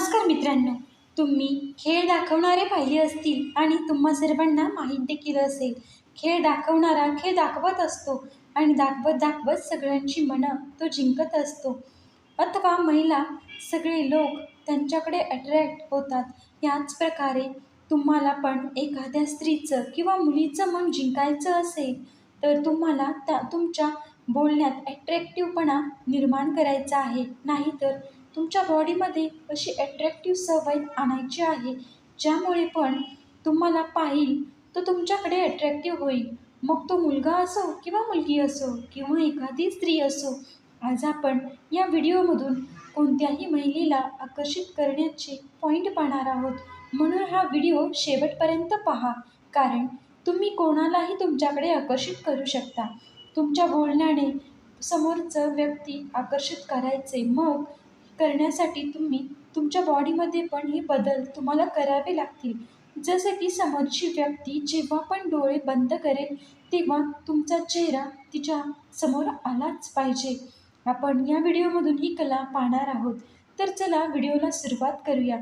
नमस्कार मित्रांनो. तुम्ही खेळ दाखवणारे पाहिले असतील आणि तुम्हा सर्वांना माहीत देखील असेल. खेळ दाखवणारा खेळ दाखवत असतो आणि दाखवत दाखवत सगळ्यांची मनं तो जिंकत असतो. अथवा महिला सगळे लोक त्यांच्याकडे अट्रॅक्ट होतात. याच प्रकारे तुम्हाला पण एखाद्या स्त्रीचं किंवा मुलीचं मन जिंकायचं असेल तर तुम्हाला त्या तुमच्या बोलण्यात ॲट्रॅक्टिव्हपणा निर्माण करायचा आहे. नाहीतर तुमच्या बॉडीमध्ये अशी ॲट्रॅक्टिव्ह सवय आणायची आहे ज्यामुळे पण तुम्हाला पाहिल तो तुमच्याकडे अट्रॅक्टिव्ह होईल. मग तो मुलगा असो किंवा मुलगी असो किंवा एखादी स्त्री असो आज आपण या व्हिडिओमधून कोणत्याही महिलेला आकर्षित करण्याचे पॉईंट पाहणार आहोत. म्हणून हा व्हिडिओ शेवटपर्यंत पहा कारण तुम्ही कोणालाही तुमच्याकडे आकर्षित करू शकता. तुमच्या बोलण्याने समोरचं व्यक्ती आकर्षित करायचे मग करण्यासाठी तुम्ही तुमच्या बॉडीमध्ये पण हे बदल तुम्हाला करावे लागतील. जसं की समोरची व्यक्ती जेव्हा पण डोळे बंद करेल तेव्हा तुमचा चेहरा तिच्या समोर आलाच पाहिजे. आपण या व्हिडिओमधून ही कला पाहणार आहोत. तर चला व्हिडिओला सुरुवात करूया.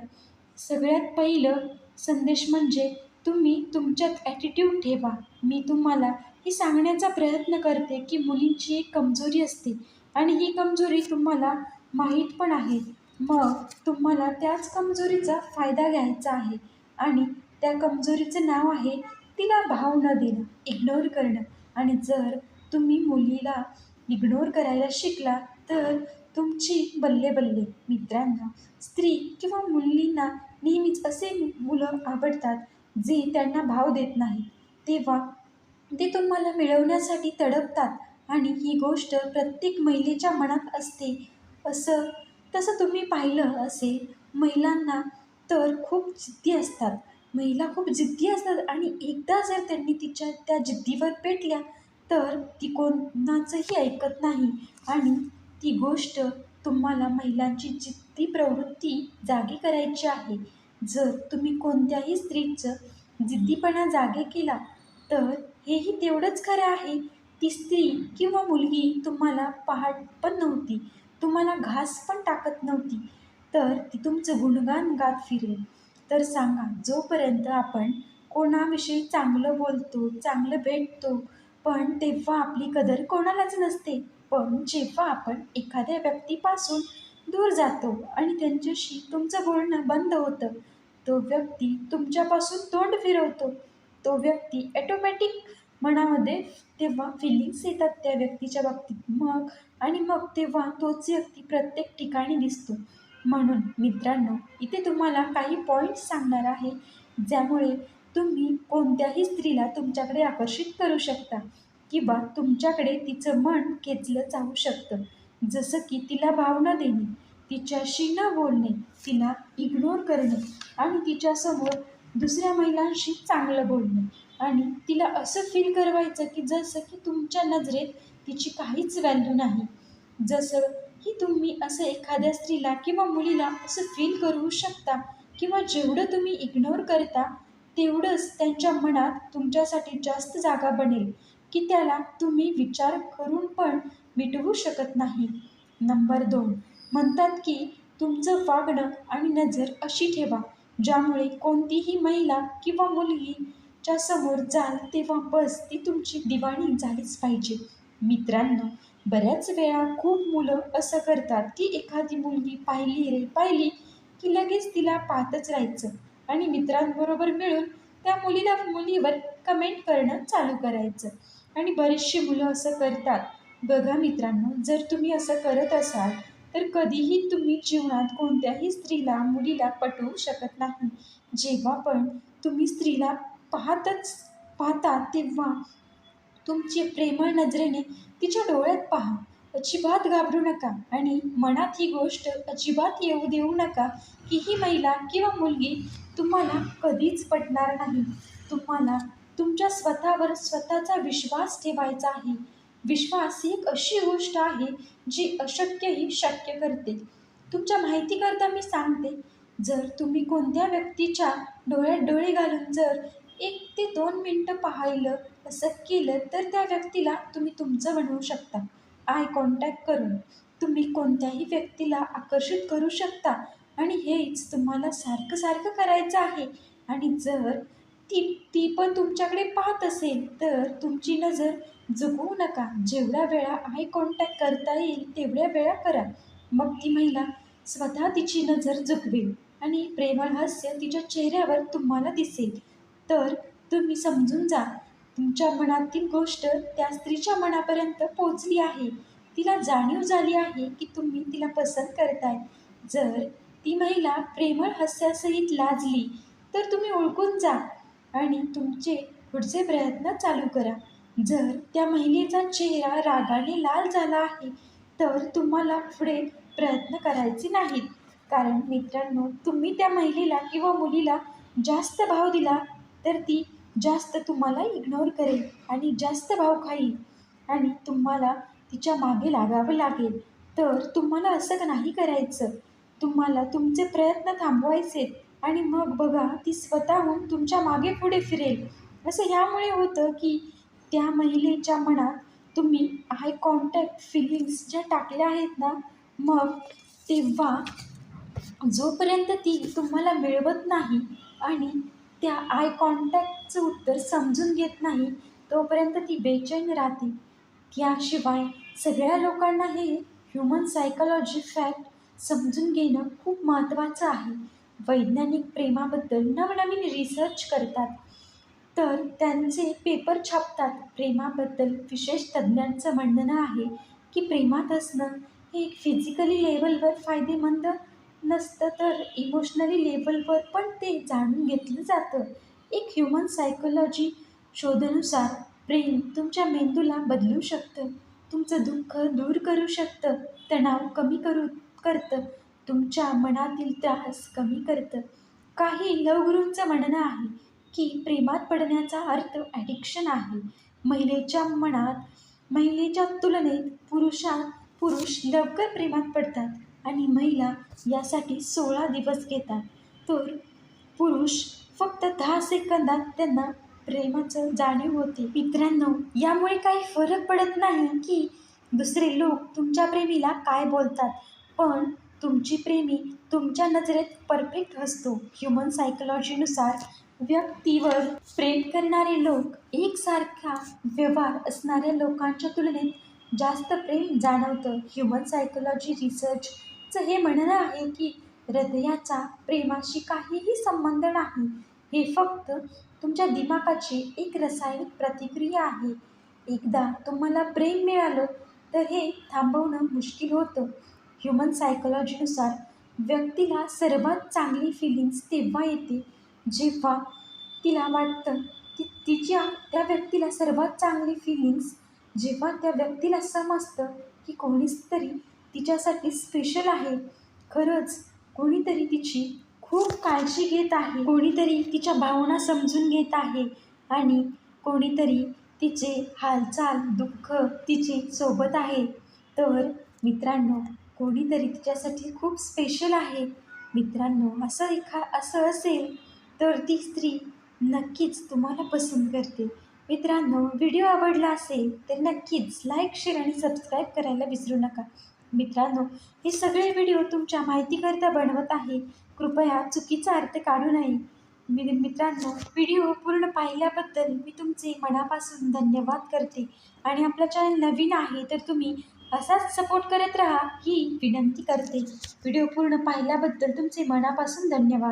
सगळ्यात पहिलं संदेश म्हणजे तुम्ही तुमच्यात ॲटिट्यूड ठेवा. मी तुम्हाला हे सांगण्याचा प्रयत्न करते की मुलींची एक कमजोरी असते आणि ही कमजोरी तुम्हाला माहीत पण आहे मग तुम्हाला त्याच कमजोरीचा फायदा घ्यायचा आहे आणि त्या कमजोरीचं नाव आहे तिला भाव न देणं इग्नोर करणं. आणि जर तुम्ही मुलीला इग्नोर करायला शिकला तर तुमची बल्ले बल्ले मित्रांनो स्त्री किंवा मुलींना नेहमीच असे मुलं आवडतात जे त्यांना भाव देत नाही तेव्हा ते तुम्हाला मिळवण्यासाठी तडपतात. आणि ही गोष्ट प्रत्येक महिलेच्या मनात असते. असं तसं तुम्ही पाहिलं असेल महिलांना तर खूप जिद्दी असतात. महिला खूप जिद्दी असतात आणि एकदा जर त्यांनी तिच्या त्या जिद्दीवर पेटल्या तर ती कोणाचंही ऐकत नाही. आणि ती गोष्ट तुम्हाला महिलांची जिद्दी प्रवृत्ती जागी करायची आहे. जर तुम्ही कोणत्याही स्त्रीचं जिद्दीपणा जागे केला तर हेही तेवढंच खरं आहे. ती स्त्री किंवा मुलगी तुम्हाला पाहत पण नव्हती. तुम्हाला घास पण टाकत नव्हती. तर ती तुमचं गुणगान गात फिरेल तर सांगा जोपर्यंत आपण कोणाविषयी चांगलं बोलतो चांगलं भेटतो पण तेव्हा आपली कदर कोणालाच नसते पण जेव्हा आपण एखाद्या व्यक्तीपासून दूर जातो आणि त्यांच्याशी तुमचं बोलणं बंद होतं तो व्यक्ती तुमच्यापासून तोंड फिरवतो. तो व्यक्ती ॲटोमॅटिक मनामध्ये तेव्हा फिलिंग्स येतात त्या व्यक्तीच्या बाबतीत. मग आणि मग तेव्हा तोच व्यक्ती प्रत्येक ठिकाणी दिसतो. म्हणून मित्रांनो इथे तुम्हाला काही पॉईंट्स सांगणार आहे ज्यामुळे तुम्ही कोणत्याही स्त्रीला तुमच्याकडे आकर्षित करू शकता किंवा तुमच्याकडे तिचं मन खेचलं जाऊ शकतं. जसं की तिला भाव न देणे तिच्याशी न बोलणे तिला इग्नोर करणे आणि तिच्यासमोर दुसऱ्या महिलांशी चांगलं बोलणे. आणि तिला असं फील करवायचं की जसं की तुमच्या नजरेत तिची काहीच व्हॅल्यू नाही. जसं की तुम्ही असं एखाद्या स्त्रीला किंवा मुलीला असं फील करू शकता किंवा जेवढं तुम्ही इग्नोर करता तेवढंच त्यांच्या मनात तुमच्यासाठी जास्त जागा बनेल की त्याला तुम्ही विचार करून पण मिटवू शकत नाही. नंबर दोन म्हणतात की तुमचं वागणं आणि नजर अशी ठेवा ज्यामुळे कोणतीही महिला किंवा मुलगी च्या समोर जाल तेव्हा बस ती तुमची दिवाणी झालीच पाहिजे. मित्रांनो बऱ्याच वेळा खूप मुलं असं करतात की एखादी मुलगी पाहिली रे पाहिली की लगेच तिला पाहतच राहायचं आणि मित्रांबरोबर मिळून त्या मुलीला मुलीवर कमेंट करणं चालू करायचं. आणि बरीचशी मुलं असं करतात. बघा मित्रांनो जर तुम्ही असं करत असाल तर कधीही तुम्ही जीवनात कोणत्याही स्त्रीला मुलीला पटवू शकत नाही. जेव्हा पण तुम्ही स्त्रीला पाहतच पाहता तेव्हा तुमची प्रेमळ नजरेने तिच्या डोळ्यात पहा. अजिबात घाबरू नका आणि मनात ही गोष्ट अजिबात येऊ देऊ नका की ही महिला किंवा मुलगी तुम्हाला कधीच पटणार नाही. तुम्हाला तुमच्या स्वतःवर स्वतःचा विश्वास ठेवायचा आहे. विश्वास ही एक अशी गोष्ट आहे जी अशक्यही शक्य करते. तुमच्या माहितीकरता मी सांगते जर तुम्ही कोणत्या व्यक्तीच्या डोळ्यात डोळे घालून जर एक ते दोन मिनटं पाहिलं असं केलं तर त्या व्यक्तीला तुम्ही तुमचं बनवू शकता. आय कॉन्टॅक्ट करून. तुम्ही कोणत्याही व्यक्तीला आकर्षित करू शकता. आणि हेच तुम्हाला सारखं सारखं करायचं आहे. आणि जर ती ती पण तुमच्याकडे पाहत असेल तर तुमची नजर झुकवू नका. जेवढ्या वेळा आय कॉन्टॅक्ट करता येईल तेवढ्या वेळा करा. मग ती महिला स्वतः तिची नजर झुकवेल आणि प्रेमळ हास्य तिच्या चेहऱ्यावर तुम्हाला दिसेल. तर तुम्ही समजून जा. तुमच्या मनातील गोष्ट त्या स्त्रीच्या मनापर्यंत पोचली आहे. तिला जाणीव झाली आहे की तुम्ही तिला पसंत करताय. जर ती महिला प्रेमळ हास्यासहित लाजली तर तुम्ही ओळखून जा आणि तुमचे पुढचे प्रयत्न चालू करा. जर त्या महिलेचा चेहरा रागाने लाल झाला आहे तर तुम्हाला पुढे प्रयत्न करायचे नाहीत. कारण मित्रांनो तुम्ही त्या महिलेला किंवा मुलीला जास्त भाव दिला तर ती जास्त तुम्हाला इग्नोर करेल आणि जास्त भाव खाईल. आणि तुम्हाला तिच्यामागे लागावं लागेल. तर तुम्हाला असं नाही करायचं? तुम्हाला तुमचे प्रयत्न थांबवायचे आणि मग बघा ती स्वतःहून तुमच्या मागे पुढे फिरेल. असं ह्यामुळे होतं की त्या महिलेच्या मनात तुम्ही आय कॉन्टॅक्ट फिलिंग्स ज्या टाकल्या आहेत ना मग तेव्हा जोपर्यंत ती तुम्हाला मिळवत नाही आणि त्या आय कॉन्टॅक्टचं उत्तर समजून घेत नाही तोपर्यंत ती बेचैन राहते. त्याशिवाय सगळ्या लोकांना हे ह्युमन सायकोलॉजी फॅक्ट समजून घेणं खूप महत्त्वाचं आहे. वैज्ञानिक प्रेमाबद्दल नवनवीन रिसर्च करतात. तर त्यांचे पेपर छापतात. प्रेमाबद्दल विशेष तज्ज्ञांचं म्हणणं आहे की प्रेमात असणं हे एक फिजिकली लेवलवर फायदेमंद नसतं तर इमोशनली लेवलवर पण ते जाणून घेतलं जातं. एक ह्युमन सायकोलॉजी शोधानुसार प्रेम तुमच्या मेंदूला बदलू शकतं. तुमचं दुःख दूर करू शकतं. तणाव कमी करू करतं. तुमच्या मनातील त्रास कमी करतं. काही लवगुरूंचं म्हणणं आहे की प्रेमात पडण्याचा अर्थ ॲडिक्शन आहे. महिलेच्या मनात महिलेच्या तुलनेत पुरुषा पुरुष लवकर प्रेमात पडतात. आणि महिला यासाठी सोळा दिवस घेतात. तर पुरुष फक्त दहा सेकंदात त्यांना प्रेमाचं जाणीव होते. मित्रांनो यामुळे काही फरक पडत नाही की दुसरे लोक तुमच्या प्रेमीला काय बोलतात पण तुमची प्रेमी तुमच्या नजरेत परफेक्ट असतो. ह्युमन सायकोलॉजीनुसार व्यक्तीवर प्रेम करणारे लोक एकसारखा व्यवहार असणाऱ्या लोकांच्या तुलनेत जास्त प्रेम जाणवतं. ह्युमन सायकोलॉजी रिसर्च चं हे म्हणणं आहे की हृदयाचा प्रेमाशी काहीही संबंध नाही. हे फक्त तुमच्या दिमागाची एक रासायनिक प्रतिक्रिया आहे. एकदा तुम्हाला प्रेम मिळालं तर हे थांबवणं मुश्किल होतं. ह्युमन सायकोलॉजीनुसार व्यक्तीला सर्वात चांगली फिलिंग्स तेव्हा येते जेव्हा तिला वाटतं की तिच्या त्या व्यक्तीला सर्वात चांगली फिलिंग्स जेव्हा त्या व्यक्तीला समजतं की कोणीच तरी तिच्यासाठी स्पेशल आहे. खरंच कोणीतरी तिची खूप काळजी घेत आहे. कोणीतरी तिच्या भावना समजून घेत आहे. आणि कोणीतरी तिचे हालचाल दुःख तिचे सोबत आहे. तर मित्रांनो कोणीतरी तिच्यासाठी खूप स्पेशल आहे. मित्रांनो असं एखा असं असेल तर ती स्त्री नक्कीच तुम्हाला पसंत करते. मित्रांनो व्हिडिओ आवडला असेल तर नक्कीच लाईक शेअर आणि सबस्क्राईब करायला विसरू नका. मित्रांनो हे सगळे व्हिडिओ तुमच्या माहितीकरिता बनवत आहे. कृपया चुकीचा अर्थ काढू नये. मी मित्रांनो व्हिडिओ पूर्ण पाहिल्याबद्दल मी तुमचे मनापासून धन्यवाद करते. आणि आपला चॅनल नवीन आहे तर तुम्ही असाच सपोर्ट करत राहा ही विनंती करते. व्हिडिओ पूर्ण पाहिल्याबद्दल तुमचे मनापासून धन्यवाद.